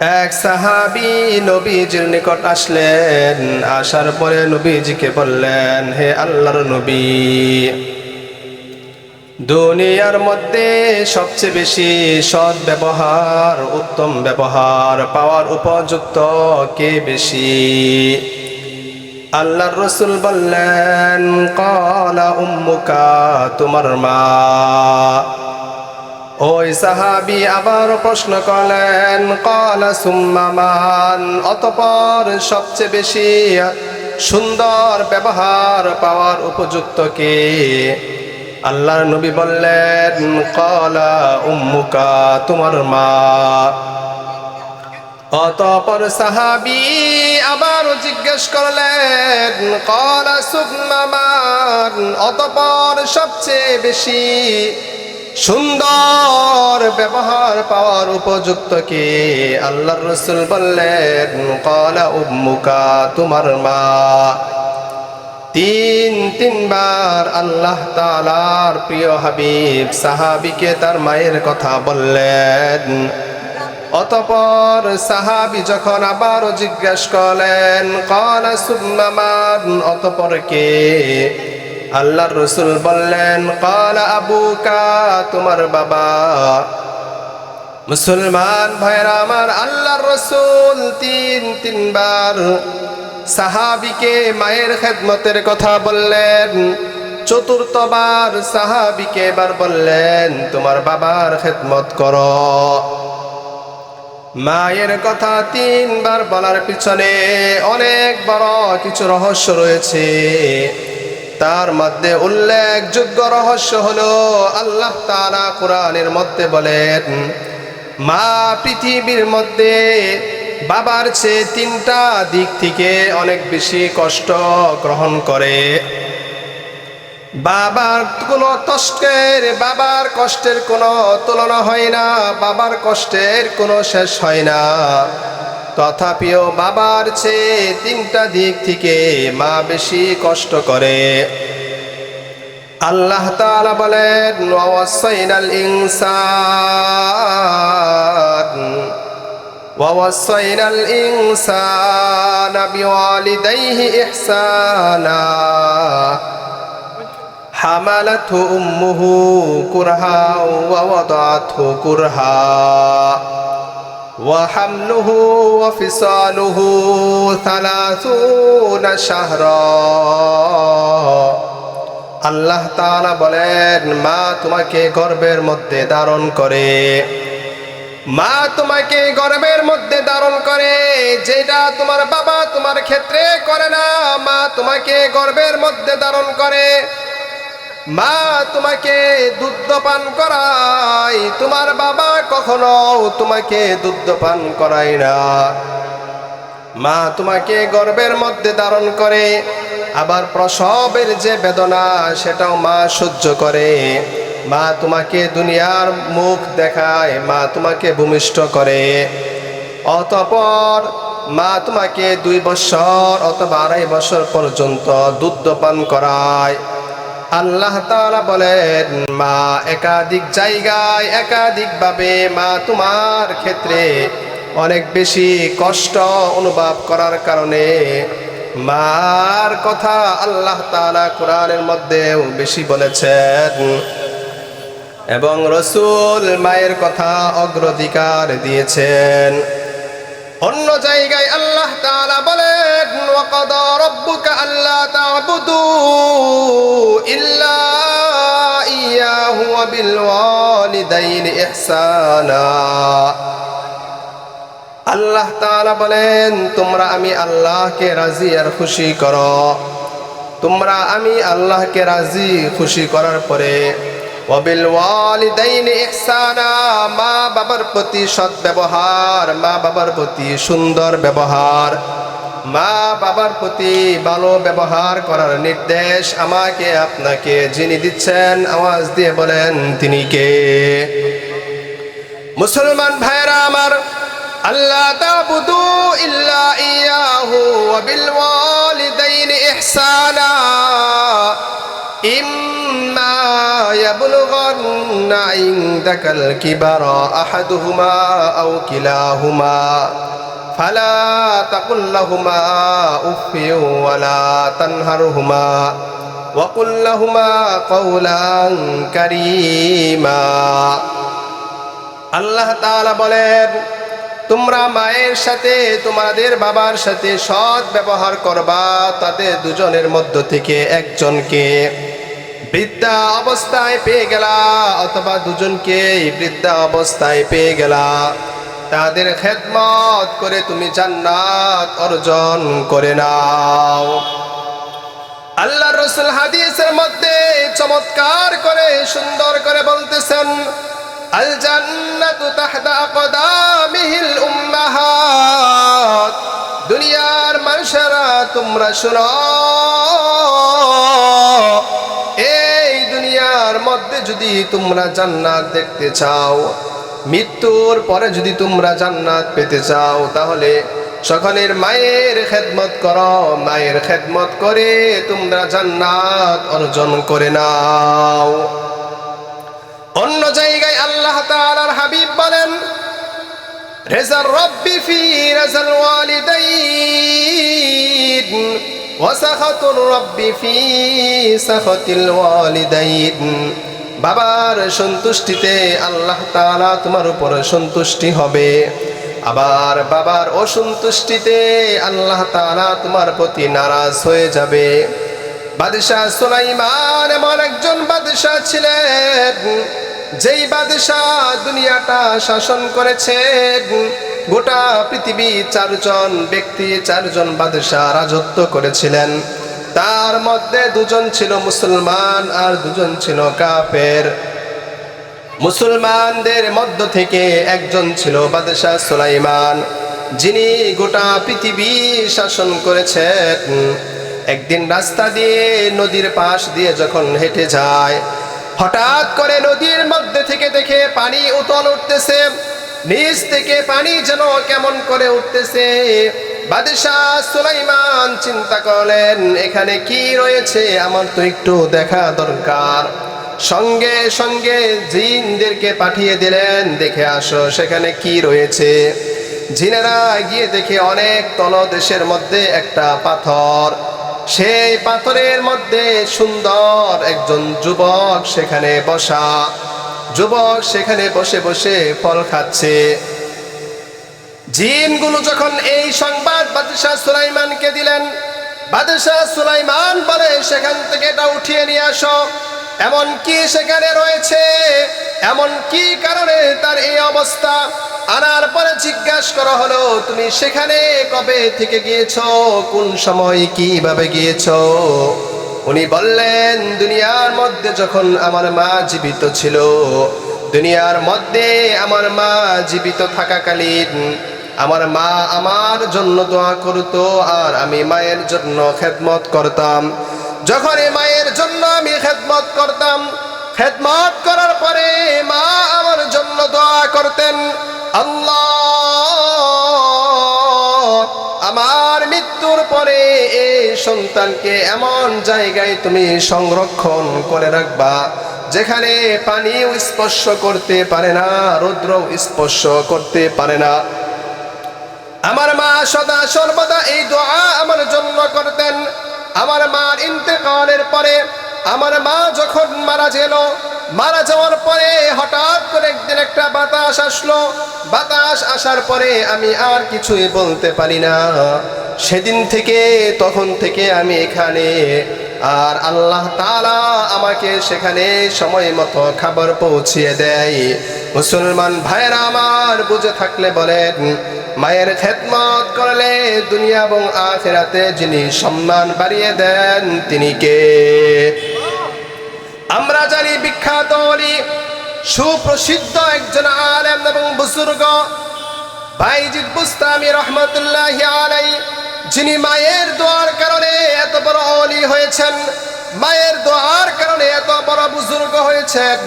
এক সাহাবি নবীজির নিকট আসলেন। আসার পরে নবীজিকে বললেন, হে আল্লাহর নবী, দুনিয়ার মধ্যে সবচেয়ে বেশি সৎ ব্যবহার, উত্তম ব্যবহার পাওয়ার উপযুক্ত কে বেশি? আল্লাহর রসুল বললেন, কলা উম্মুকা, তোমার মা। ওই সাহাবি আবার প্রশ্ন করলেন, কলা সুম্মামান অতপর সবচেয়ে বেশি সুন্দর ব্যবহার পাওয়ার উপযুক্ত কে? আল্লাহর নবী বললেন, কলা উম্মুকা, তোমার মা। অতপর সাহাবি আবারও জিজ্ঞেস করলেন, কলা সুম্মামান অতপর সবচেয়ে বেশি সুন্দর ব্যবহার পাওয়ার উপযুক্ত কে? আল্লাহর রসুল বললেন, কলা উম্মুকা, তোমার মা। তিন, তিনবার আল্লাহ তালার প্রিয় হাবিব, সাহাবিকে তার মায়ের কথা বললেন। অতপর সাহাবি যখন আবারও জিজ্ঞেস করলেন, কলা সুম্মামান অতপর কে? আল্লাহর রসুল বললেন, কলা আবুকা, তোমার বাবা। মুসলমান ভাইরা আমার আল্লাহর রসুল তিন, তিনবার সাহাবিকে মায়ের খেদমতের কথা বললেন। চতুর্থবার সাহাবিকে এবার বললেন, তোমার বাবার খেদমত কর। মায়ের কথা তিনবার বলার পিছনে অনেক বড় কিছু রহস্য রয়েছে। তার মধ্যে উল্লেখযোগ্য রহস্য হলো আল্লাহ তারা কোরআনের মধ্যে বলেন, মা পৃথিবীর মধ্যে বাবার চেয়ে তিনটা দিক থেকে অনেক বেশি কষ্ট গ্রহণ করে। বাবার কোনো কষ্টের, বাবার কষ্টের কোনো তুলনা হয় না, বাবার কষ্টের কোনো শেষ হয় না। তথাপিও বাবার চেয়ে তিনটা দিক থেকে মা বেশি কষ্ট করে। আল্লাহ তালা বলেন ওয়াসাইনাল ইনসান ওয়াসাইনাল ইনসান বিওয়ালিদাইহি ইহসানা, হামালাতহু উম্মুহু কুরহা ওয়া ওয়াদাতহু কুরহা। وحمله وفصاله ثلاثون شهرا আল্লাহ তাআলা বলেন মা তোমাকে গর্বের মধ্যে ধারণ করে মা তোমাকে গর্বের মধ্যে ধারণ করে যেটা তোমার বাবা তোমার ক্ষেত্রে করে না মা তোমাকে গর্বের মধ্যে ধারণ করে মা, তোমাকে দুধ পান করায় তোমার বাবা কখনো তোমাকে দুধ পান করায় না। মা, তোমাকে গর্বের মধ্যে ধারণ করে। আবার প্রসবের যে বেদনা, সেটাও মা সহ্য করে। মা, তোমাকে দুনিয়ার মুখ দেখায়। মা, তোমাকে ভূমিষ্ঠ করে। অতপর মা, তোমাকে দুই বছর অথবা আড়াই বছর পর্যন্ত দুধ পান করায়। আল্লাহ তাআলা বলেন, মা একাধিক জায়গায়, একাধিকভাবে মা তোমার ক্ষেত্রে অনেক বেশি কষ্ট অনুভব করার কারণে মার কথা আল্লাহ তালা কোরআনের মধ্যেও বেশি বলেছেন। এবং রসুল মায়ের কথা অগ্রাধিকার দিয়েছেন। অন্য জায়গায় তা'বুদু ইল্লা ইয়াহু ওয়া বিল ওয়ালিদাইনি ইহসানা। আল্লাহ তাআলা বলেন, তোমরা আমি আল্লাহকে রাজি আর খুশি করো। তোমরা আমি আল্লাহকে রাজি, খুশি করার পরে মা বাবার প্রতি সৎ ব্যবহার মা বাবার প্রতি সুন্দর ব্যবহার মা বাবার প্রতি ভালো ব্যবহার করার নির্দেশ আমাকে আপনাকে যিনি দিচ্ছেন, আওয়াজ দিয়ে বলেন, তিনি কে? মুসলমান ভাইরা আমার আল্লাহ তাবুদু ইল্লা ইয়াহু ওয়া বিল ওয়ালিদাইনি ইহসানা। ইম্মা ইয়াবলুগান্না ইনদাকাল কিবারা আহাদুহুমা আও কিলাহুমা। فلا تقل لهما أف ولا تنهرهما وقل لهما قولا كريما আল্লাহ তাআলা বলেন তোমরা মায়ের সাথে তোমাদের বাবার সাথে সৎ ব্যবহার করবা তাতে দুজনের মধ্য থেকে একজনকে বৃদ্ধা অবস্থায় পেয়ে গেলা অথবা দুজনকে বৃদ্ধা অবস্থায় পেয়ে গেলা তাদের খেদমত করে তুমি জান্নাত অর্জন করে নাও। আল্লাহ রসুল হাদিসের মধ্যে চমৎকার করে, সুন্দর করে বলতেছেন, আল জান্নাতু তাহতা আকদামিহিল উম্মাহাত, দুনিয়ার মানুষেরা তোমরা শুনো, এই দুনিয়ার মধ্যে যদি তোমরা জান্নাত দেখতে চাও মৃত্যুর পরে যদি তোমরা জান্নাত পেতে চাও, তাহলে সকলের মায়ের খেদমত করো। মায়ের খেদমত করে তোমরা জান্নাত অর্জন করে নাও। অন্য জায়গায় আল্লাহ তাআলার হাবিব বলেন রেজার রব্বি ফি রেজাল ওয়ালিদাইন ওয়াসাখাতুর রব্বি ফি সাখাতিল ওয়ালিদাইন। বাবার সন্তুষ্টিতে আল্লাহ তাআলা তোমার উপর সন্তুষ্টি হবে। আবার বাবার অসন্তুষ্টিতে আল্লাহ তাআলা তোমার প্রতি নারাজ হয়ে যাবে। বাদশাহ সুলাইমান এমন একজন বাদশাহ ছিলেন, যেই বাদশাহ দুনিয়াটা শাসন করেছে। গোটা পৃথিবী চারজন ব্যক্তি, চারজন বাদশাহ রাজত্ব করেছিলেন। তার মধ্যে দুজন ছিল মুসলমান আর দুজন ছিল কাফের। মুসলমানদের মধ্য থেকে একজন ছিল বাদশাহ সুলাইমান, যিনি গোটা পৃথিবী শাসন করেছেন। একদিন রাস্তা দিয়ে নদীর পাশ দিয়ে যখন হেঁটে যায়, হঠাৎ করে নদীর মধ্যে থেকে দেখে পানি উতল উঠতেছে। নিচ থেকে পানি যেন কেমন করে উঠতেছে বাদশাহ সুলাইমান চিন্তা করলেন, এখানে কি রয়েছে আমার তো একটু দেখা দরকার। সঙ্গে সঙ্গে জিনদেরকে পাঠিয়ে দিলেন, দেখে আসো সেখানে কি রয়েছে। জিনেরা গিয়ে দেখে অনেক তলদেশের মধ্যে একটা পাথর। সেই পাথরের মধ্যে সুন্দর একজন যুবক সেখানে বসা। যুবক সেখানে বসে বসে ফল খাচ্ছে। জিনগুলো যখন এই সংবাদ বাদশাহ সুলাইমানকে দিলেন, বাদশাহ সুলাইমান বলে, সেখান থেকে এটা উঠিয়ে নিয়ে আসো। এমন কি সেখানে রয়েছে? এমন কি কারণে তার এই অবস্থা? আনার পরে জিজ্ঞাসা করা হলো, তুমি সেখানে কবে থেকে গিয়েছো? কোন সময় কীভাবে গিয়েছো? উনি বললেন, দুনিয়ার মধ্যে যখন আমার মা জীবিত ছিল, দুনিয়ার মধ্যে আমার মা জীবিত থাকাকালীন আমার মা আমার জন্য দোয়া করতো আর আমি মায়ের জন্য খেদমত করতাম। যখন মায়ের জন্য আমি খেদমত করতাম, খেদমত করার পরে মা আমার জন্য দোয়া করতেন, আল্লাহ, আমার মৃত্যুর পরে এই সন্তানকে এমন জায়গায় তুমি সংরক্ষণ করে রাখবা, যেখানে পানিও স্পর্শ করতে পারে না রৌদ্র স্পর্শ করতে পারে না। আমার মা সদা সর্বদা এই দোয়া আমার জন্য করতেন। আমার মার ইন্তেকালের পরে আমার মা যখন মারা গেল, মারা যাওয়ার পরে হঠাৎ করে একদিন একটা বাতাস আসলো। বাতাস আসার পরে আমি আর কিছুই বলতে পারি না। সেদিন থেকে, তখন থেকে আমি এখানে। আর আল্লাহ তাআলা আমাকে সেখানে সময় মতো খাবার পৌঁছিয়ে দেয়। মুসলমান ভাইরা আমার বুঝে থাকলে বলেন, মায়ের খেদমত করলে দুনিয়া এবং আখেরাতে যিনি সম্মান বাড়িয়ে দেন, তিনি কে? আমরা জানি বিখ্যাত সুপ্রসিদ্ধ একজন আলেম এবং বুজুর্গ, বাইজিদ বুস্তামি রহমতুল্লাহ আলাই, যিনি মায়ের দোয়ার কারণে এত বড় অলি হয়েছেন, মায়ের দোয়ার কারণে এত বড় বুজুর্গ হয়েছেন।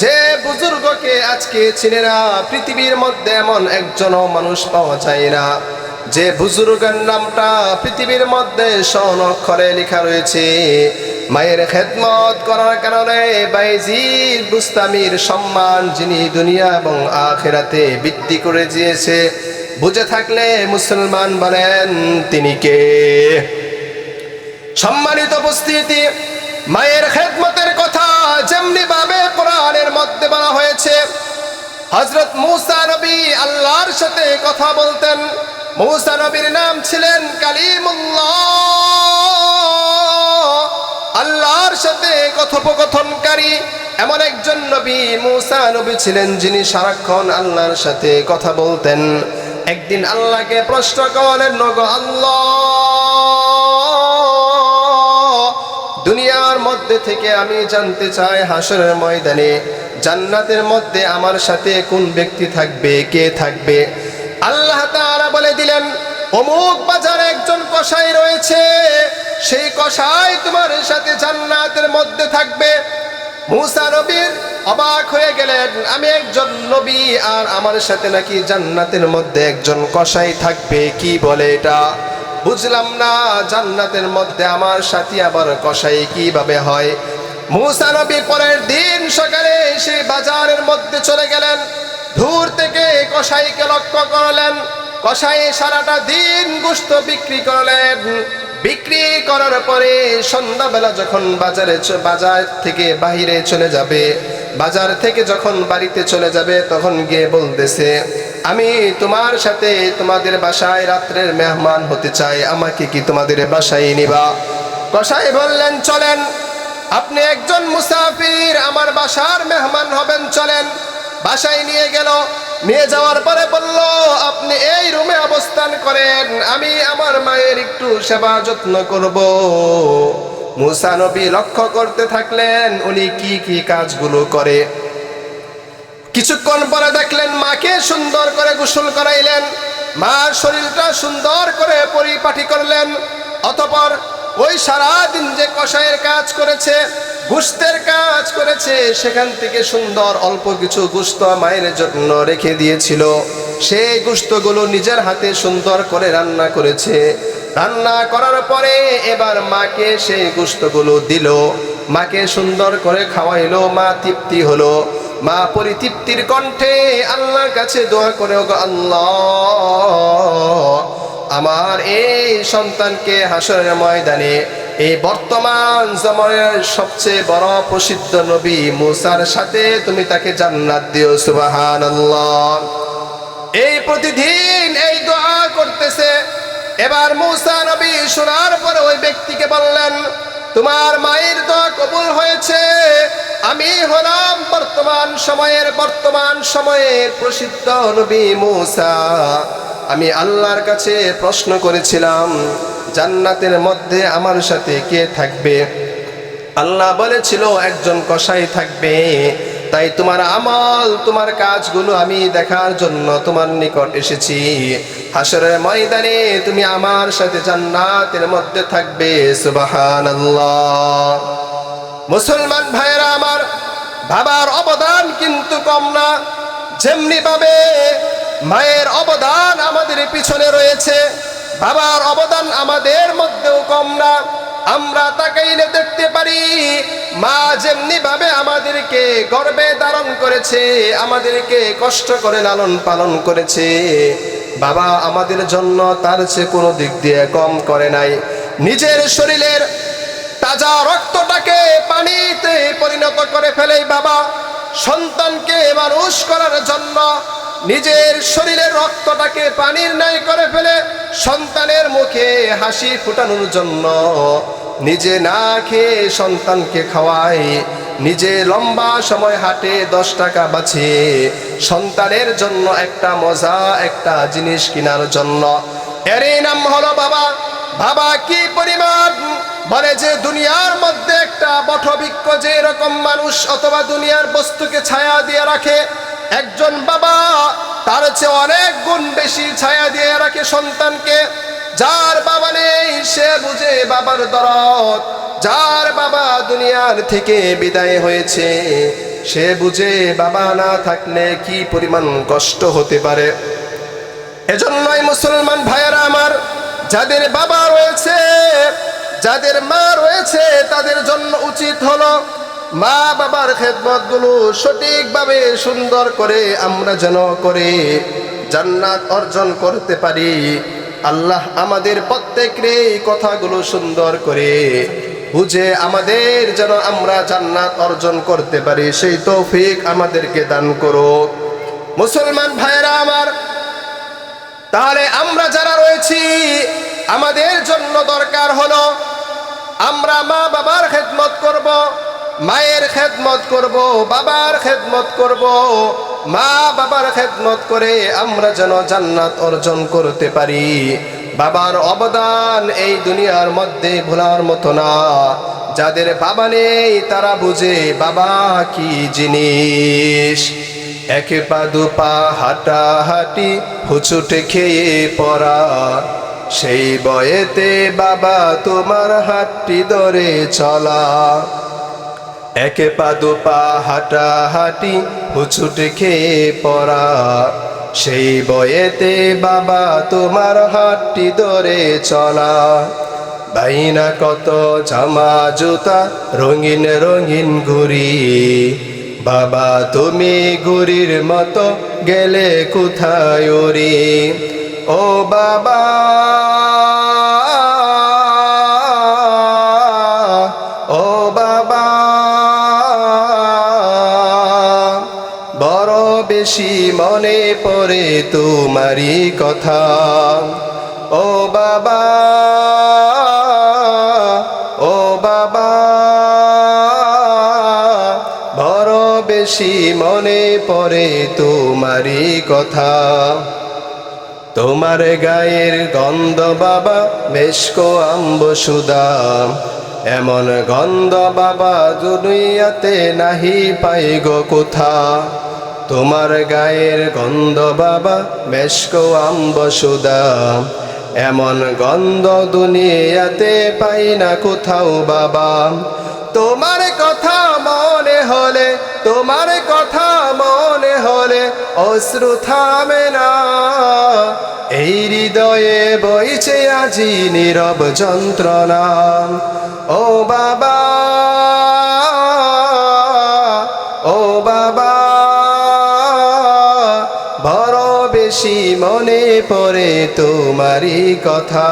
যে বুজুর্গকে আজকে চিনে না পৃথিবীর মধ্যে এমন একজনও মানুষ পাওয়া যায় না। যে বুজুর্গের নামটা পৃথিবীর মধ্যে স্বর্ণ অক্ষরে লেখা রয়েছে। মায়ের খেদমত করার কারণে বাইজিদ বুস্তামির সম্মান যিনি দুনিয়া এবং আখেরাতে বৃদ্ধি করে দিয়েছে, বুঝে থাকলে মুসলমান বলেন, তিনি কে? সম্মানিত উপস্থিতি, মায়ের খেদমতের কথা যেমনি ভাবে কোরআনের মধ্যে বলা হয়েছে হজরত মুসা নবী আল্লাহর সাথে কথা বলতেন। মুসা নবীর নাম ছিলেন কালিমুল্লাহ। আল্লাহর সাথে কথোপকথনকারী এমন একজন নবী, মুসা নবী ছিলেন যিনি সারাক্ষণ আল্লাহর সাথে কথা বলতেন। একদিন আল্লাহকে প্রশ্ন করলেন নগ আল্লাহ মধ্যে থেকে আমি জানতে চাই হাসরের ময়দানে জান্নাতের মধ্যে আমার সাথে কোন ব্যক্তি থাকবে, কে থাকবে? আল্লাহ তাআলা বলে দিলেন, অমুক বাজারে একজন কসাই রয়েছে, সেই কসাই তোমার সাথে জান্নাতের মধ্যে থাকবে। মুসা নবীর অবাক হয়ে গেলেন, আমি একজন নবী আর আমার সাথে নাকি জান্নাতের মধ্যে একজন কসাই থাকবে, কি বলে এটা? বুঝলাম না, জান্নাতের মধ্যে আমার সাথী আবার কসাই কীভাবে হয়? মুসা নবী পরের দিন সকালে সেই বাজারের মধ্যে চলে গেলেন। দূর থেকে কষাইকে লক্ষ্য করলেন। কসাই সারাটা দিন গোস্ত বিক্রি করলেন। বিক্রি করার পরে সন্ধ্যাবেলা যখন বাজারে বাজার থেকে বাহিরে চলে যাবে বাজার থেকে যখন বাড়িতে চলে যাবে, তখন গিয়ে বলতেছে, আমি তোমার সাথে তোমাদের বাসায় রাত্রের মেহমান হতে চাই, আমাকে কি তোমাদের বাসায় নিবা? কসাই বললেন, চলেন, আপনি একজন মুসাফির, আমার বাসার মেহমান হবেন, চলেন। বাসায় নিয়ে গেল, নিয়ে যাওয়ার পরে বলল, আপনি এই রুমে অবস্থান করেন, আমি আমার মায়ের একটু সেবা যত্ন করব। মুসা নবী লক্ষ্য করতে থাকলেন, উনি কি কি কাজগুলো করে। কিছুক্ষণ পরে দেখলেন মাকে সুন্দর করে গোসল করাইলেন, মার শরীরটা সুন্দর করে পরিপাটি করলেন, অতপর ওই সারা দিন যে কষায়ের কাজ করেছে, গুস্তের কাজ করেছে, সেখান থেকে সুন্দর অল্প কিছু গুস্ত মায়ের জন্য রেখে দিয়েছিল। সেই গুস্তগুলো নিজের হাতে সুন্দর করে রান্না করেছে। রান্না করার পরে এবার মাকে সেই গুস্তগুলো দিল। মাকে সুন্দর করে খাওয়াইলো, মা তৃপ্তি হলো। মা পরিতৃপ্তির কণ্ঠে আল্লাহর কাছে দোয়া করে আল্লাহ, আমার এই সন্তানকে হাসরের ময়দানে এই বর্তমান জমানের সবচেয়ে বড় প্রসিদ্ধ নবী মুসার সাথে তুমি তাকে জান্নাত দিও সুবাহান এই প্রতিদিন এই দোয়া করতেছে। এবার মুসা নবী শোনার পরে ওই ব্যক্তিকে বললেন, তোমার মায়ের দোয়া কবুল হয়েছে। আমি হলাম বর্তমান সময়ের বর্তমান সময়ের প্রসিদ্ধ নবী মুসা। আমি আল্লাহর কাছে প্রশ্ন করেছিলাম, জান্নাতের মধ্যে আমার সাথে কে থাকবে? আল্লাহ বলেছিল, একজন কসাই থাকবে। তাই তোমার আমল, তোমার কাজগুলো আমি দেখার জন্য তোমার নিকট এসেছি। হাসরের ময়দানে তুমি আমার সাথে জান্নাতের মধ্যে থাকবে সুবাহান মুসলমান ভাইয়েরা, আমার বাবার অবদান কিন্তু কম না। যেমনি ভাবে মায়ের অবদান আমাদের পিছনে রয়েছে, বাবার অবদান আমাদের মধ্যেও কম না। আমরা তাকাইলে দেখতে পারি, মা যেমনি ভাবে আমাদেরকে গর্বে ধারণ করেছে, আমাদেরকে কষ্ট করে লালন পালন করেছে, বাবা আমাদের জন্য তার চেয়ে কোনো দিক দিয়ে কম করে নাই। নিজের শরীরের তাজা রক্তটাকে পানিতে পরিণত করে ফেলে বাবা সন্তানকে মানুষ করার জন্য নিজের শরীরের রক্তটাকে পানির নাই করে ফেলে সন্তানের মুখে হাসি ফুটানোর জন্য নিজে না খেয়ে সন্তানকে খাওয়ায়, নিজে লম্বা সময় হাটে দশ টাকা বাঁচিয়ে সন্তানের জন্য একটা মজা, একটা জিনিস কেনার জন্য। এরই নাম হলো বাবা। বাবা কি পরিমাণ? বলে যে দুনিয়ার মধ্যে একটা বটবৃক্ষ যে এরকম মানুষ অথবা দুনিয়ার বস্তুকে ছায়া দিয়ে রাখে একজন বাবা, তার চেয়ে অনেক গুণ বেশি ছায়া দিয়ে রাখে সন্তানকে। যার বাবা নেই, সে বুঝে বাবার দরদ। যার বাবা দুনিয়ার থেকে বিদায় হয়েছে, সে বুঝে বাবা না থাকলে কি পরিমাণ কষ্ট হতে পারে। এজন্যই মুসলমান ভাইয়েরা আমার, যাদের বাবা রয়েছে, যাদের মা রয়েছে, তাদের জন্য উচিত হলো মা বাবার খেদমতগুলো সঠিকভাবে সুন্দর করে আমরা যেন করে জান্নাত অর্জন করতে পারি। আল্লাহ আমাদের প্রত্যেকের এই কথাগুলো সুন্দর করে বুঝে আমাদের যেন আমরা জান্নাত অর্জন করতে পারি, সেই তৌফিক আমাদেরকে দান করো মুসলমান ভাইরা আমার, তাহলে আমরা যারা রয়েছি, আমাদের জন্য দরকার হলো আমরা মা বাবার খেদমত মায়ের খেদমত করব, বাবার খেদমত করব। মা বাবার খেদমত করে আমরা যেন জান্নাত অর্জন করতে পারি। বাবার অবদান এই দুনিয়ার মধ্যে ভোলার মতো না। যাদের বাবা নেই, তারা বুঝে বাবা কি জিনিস? একে পা, দু পা, হাঁটা হাঁটি হুচুটে খেয়ে পড়া। সেই বয়েতে বাবা তোমার হাতটি ধরে চলা। একে পা হাঁটা হাঁটি, হুচুটে খেয়ে পড়া। সেই বয়েতে বাবা তোমার হাতটি ধরে চলা। বাইনা কত জামা জুতা, রঙিন রঙিন ঘুরি বাবা তুমি ঘুরির মতো গেলে কোথায় ও বাবা বেশি মনে পড়ে তোমারই কথা। ও বাবা ও বাবা, বড় বেশি মনে পড়ে তোমারই কথা। তোমার গায়ের গন্ধ বাবা, মেশকো আম্ব সুদাম এমন গন্ধ বাবা, দুনিয়াতে নাহি পাই গো কোথা? তোমার গায়ের গন্ধ বাবা, মেশকো আম্ব সুদাম এমন গন্ধ দুনিয়াতে পাই না কোথাও বাবা। তোমার কথা মনে হলে, তোমার কথা মনে হলে অশ্রু থামে না। এই হৃদয়ে বইছে আজি নীরব যন্ত্রণা। ও বাবা ও বাবা বেশি মনে পড়ে তোমারই কথা।